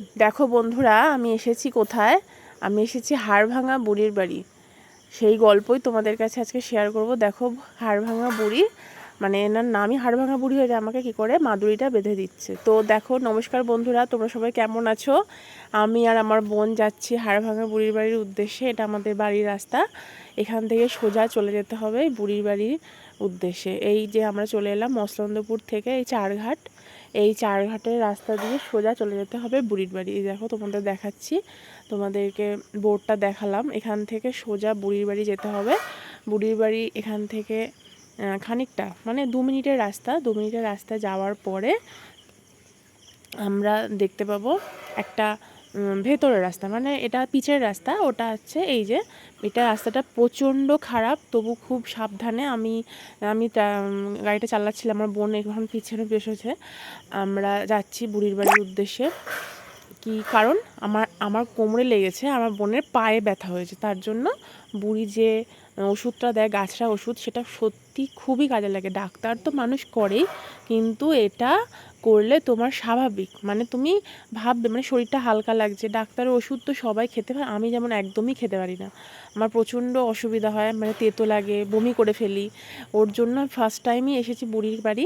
দেখো বন্ধুরা, আমি এসেছি কোথায়? আমি এসেছি হাড়ভাঙা বুড়ির বাড়ি। সেই গল্পই তোমাদের কাছে আজকে শেয়ার করব। দেখো, হাড়ভাঙা বুড়ি মানে এনার নামই হাড়ভাঙা বুড়ি হয়ে আমাকে কি করে? মাদুরিটা বেঁধে দিচ্ছে। তো দেখো, নমস্কার বন্ধুরা, তোমরা সবাই কেমন আছো? আমি আর আমার বোন যাচ্ছি হাড়ভাঙা বুড়ির বাড়ির উদ্দেশ্যে। এটা আমাদের বাড়ির রাস্তা। এখান থেকে সোজা চলে যেতে হবে বুড়ির বাড়ির উদ্দেশ্যে। এই যে আমরা চলে এলাম মসলন্দপুর থেকে, এই চারঘাট। এই চারঘাটের রাস্তা দিয়ে সোজা চলে যেতে হবে বুড়ির বাড়ি। এই দেখো তোমাদের দেখাচ্ছি। তোমাদেরকে বোর্ডটা দেখালাম। এখান থেকে সোজা বুড়ির বাড়ি যেতে হবে। বুড়ির বাড়ি এখান থেকে খানিকটা মানে দু মিনিটের রাস্তা। দু মিনিটের রাস্তা যাওয়ার পরে আমরা দেখতে পাবো একটা ভেতরের রাস্তা। মানে এটা পিচের রাস্তা, ওটা হচ্ছে এই যে, এটা রাস্তাটা প্রচণ্ড খারাপ, তবু খুব সাবধানে আমি আমি গাড়িটা চালাচ্ছিলাম, আমার বোন এখন পিছনে বসেছে আমরা যাচ্ছি বুড়ির বাড়ির উদ্দেশ্যে। কি কারণ? আমার আমার কোমরে লেগেছে, আমার বোনের পায়ে ব্যথা হয়েছে। তার জন্য বুড়ি যে ওষুধটা দেয়, গাছরা ওষুধ, সেটা সত্যি খুবই কাজে লাগে। ডাক্তার তো মানুষ করেই, কিন্তু এটা করলে তোমার স্বাভাবিক। মানে তুমি ভাববে মানে শরীরটা হালকা লাগছে, ডাক্তারের ওষুধ তো সবাই খেতে পারে, আমি যেমন একদমই খেতে পারি না। আমার প্রচণ্ড অসুবিধা হয় মানে তেতো লাগে, বমি করে ফেলি। ওর জন্য ফার্স্ট টাইমই এসেছি বুড়ির বাড়ি।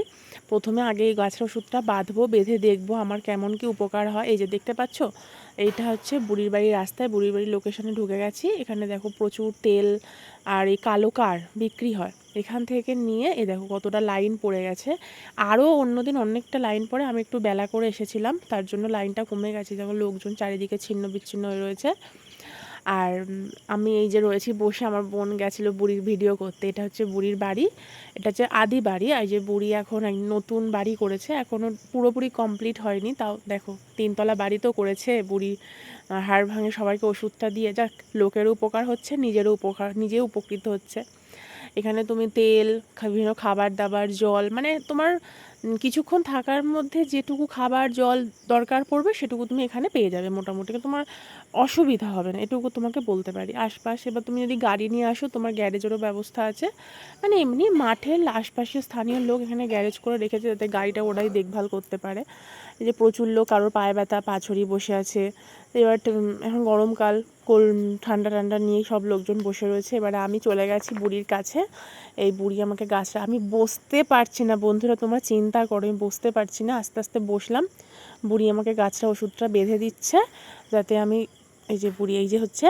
প্রথমে আগে এই গাছের ওষুধটা বাঁধবো, বেঁধে দেখব আমার কেমন কি উপকার হয়। এই যে দেখতে পাচ্ছ, এইটা হচ্ছে বুড়ির বাড়ির রাস্তায়, বুড়ির বাড়ির লোকেশনে ঢুকে গেছি। এখানে দেখো প্রচুর তেল আর এই কালো কার বিক্রি হয়। এখান থেকে নিয়ে এ দেখো কতটা লাইন পড়ে গেছে। আরও অন্যদিন অনেকটা লাইন পড়ে, আমি একটু বেলা করে এসেছিলাম, তার জন্য লাইনটা কমে গেছে। যেমন লোকজন চারিদিকে ছিন্ন বিচ্ছিন্ন হয়ে রয়েছে। আর আমি এই যে রয়েছি বসে, আমার বোন গেছিল বুড়ির ভিডিও করতে। এটা হচ্ছে বুড়ির বাড়ি, এটা হচ্ছে আদি বাড়ি। আর যে বুড়ি এখন নতুন বাড়ি করেছে এখনও পুরোপুরি কমপ্লিট হয়নি। তাও দেখো, তিনতলা বাড়ি তো করেছে, বুড়ি, হাড় ভাঙে সবাইকে ওষুধটা দিয়ে, যাক, লোকেরও উপকার হচ্ছে, নিজেরও উপকার, নিজেও উপকৃত হচ্ছে। এখানে তুমি তেল বিভিন্ন খাবার দাবার জল মানে তোমার কিছুক্ষণ থাকার মধ্যে যেটুকু খাবার, জল দরকার পড়বে, সেটুকু তুমি এখানে পেয়ে যাবে মোটামুটি। তোমার অসুবিধা হবে না, এটুকু তোমাকে বলতে পারি। আশপাশে এবার তুমি যদি গাড়ি নিয়ে আসো, তোমার গ্যারেজেরও ব্যবস্থা আছে। মানে এমনি মাঠের আশপাশের স্থানীয় লোক এখানে গ্যারেজ করে রেখেছে যাতে গাড়িটা ওরাই দেখভাল করতে পারে। এই যে প্রচুর লোক, কারোর পায়ে ব্যথা, পা ছড়িয়ে বসে আছে। এবার এখন গরমকাল, কোল, ঠান্ডা ঠান্ডা নিয়ে সব লোকজন বসে রয়েছে। এবারে আমি চলে গেছি বুড়ির কাছে। এই বুড়ি আমাকে গাছটা, আমি বসতে পারছি না, বন্ধুরা, তোমরা চিন্তা করো আমি বসতে পারছি না, আস্তে আস্তে বসলাম। বুড়ি আমাকে গাছটা ওষুধটা বেঁধে দিচ্ছে, যাতে আমি এই যে বুড়ি, এই যে হচ্ছে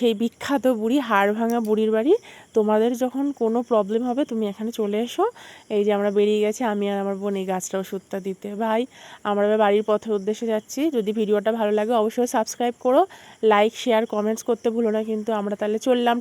সেই বিখ্যাত বুড়ি, হাড় ভাঙা বুড়ির বাড়ি। তোমাদের যখন কোনো প্রবলেম হবে, তুমি এখানে চলে এসো। এই যে আমরা বেরিয়ে গেছি, আমি আর আমার বোন এই গাছটা ওষুধটা দিতে। ভাই, আমরা এবার বাড়ির পথের উদ্দেশ্যে যাচ্ছি। যদি ভিডিওটা ভালো লাগে, অবশ্যই সাবস্ক্রাইব করো। লাইক শেয়ার কমেন্টস করতে ভুলো না, কিন্তু আমরা তাহলে চললাম।